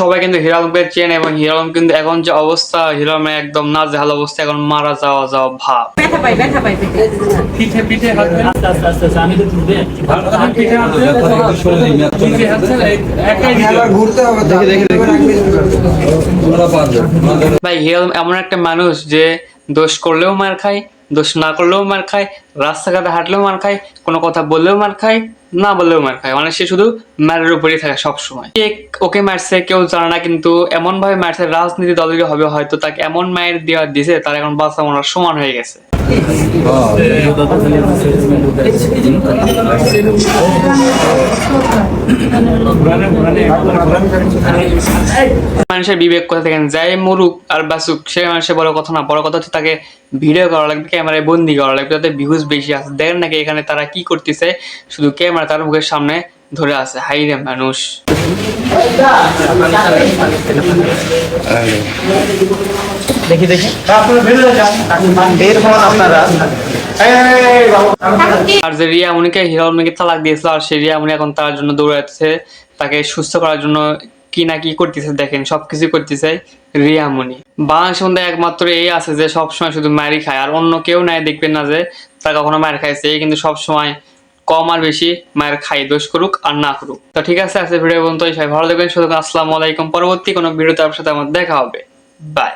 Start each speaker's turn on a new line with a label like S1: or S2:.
S1: সবাই কিন্তু হিরো আলমকে চেন এবং হিরো আলম কিন্তু এখন যে অবস্থা হিরো আলমের একদম নাজেহাল অবস্থা এখন মারা যাওয়া যাওয়া ভাব।
S2: ব্যথা পাই ব্যথা পাই
S3: পিঠে পিঠে হাত
S4: আস্তে আস্তে আস্তে আস্তে আমি তো তুলবে
S3: আপনি পিঠে হাত পিঠে হাত একাই দিতে হবে।
S5: ঘুরতে হবে দেখে। দেখে
S1: ভাই হিরো আলম এমন একটা মানুষ যে দোষ করলেও মার খায় দোষ না করলেও মার খায় রাস্তাঘাটে হাঁটলেও মার খায় কোনো কথা বললেও মার খায় না বললেও মার খায়। মানে সে শুধু ম্যারের উপরেই থাকে সবসময়। কে ওকে মারছে, কেউ জানে না, কিন্তু এমন ভাবে মারছে, রাজনীতি দলের হবে হয়তো তাকে এমন মায়ের দেওয়া দিছে, তার এখন বাচ্চা মরার সমান হয়ে গেছে। মানুষের বিবেক কোথা থেকে যাই মরুক আর বাসুক সে মানুষের বড় কথা না। বড় কথা হচ্ছে তাকে ভিডিও করা লাগবে, ক্যামেরায় বন্দি করা লাগবে, যাতে ভিউজ বেশি আছে। দেখেন নাকি এখানে তারা কি করতেছে? শুধু ক্যামেরা তার মুখের সামনে ধরে আছে। হাই রে মানুষ।
S4: দেখি দেখি।
S5: বের হন আপনারা।
S1: আর যে রিয়া মুনিকে হিরো আলমকে তালাক দিয়েছিল আর সেই রিয়া মুনি এখন তার জন্য দৌড়াচ্ছে তাকে সুস্থ করার জন্য কি না কি করতেছে দেখেন সবকিছু করতেছে রিয়া মুনি। বাংলাদেশের মধ্যে একমাত্র এই আছে যে সবসময় শুধু মারি খায় আর অন্য কেউ নাই দেখবেন না যে তারা কখনো মায়ের খাইছে এই কিন্তু সবসময় কম আর বেশি মায়ের খাই দোষ করুক আর না করুক। তো ঠিক আছে আজকে ভিডিও পর্যন্ত সবাই ভালো দেখবেন শুধু আসসালামু আলাইকুম পরবর্তী কোনো ভিডিওতে আপনার সাথে আমার দেখা হবে। বাই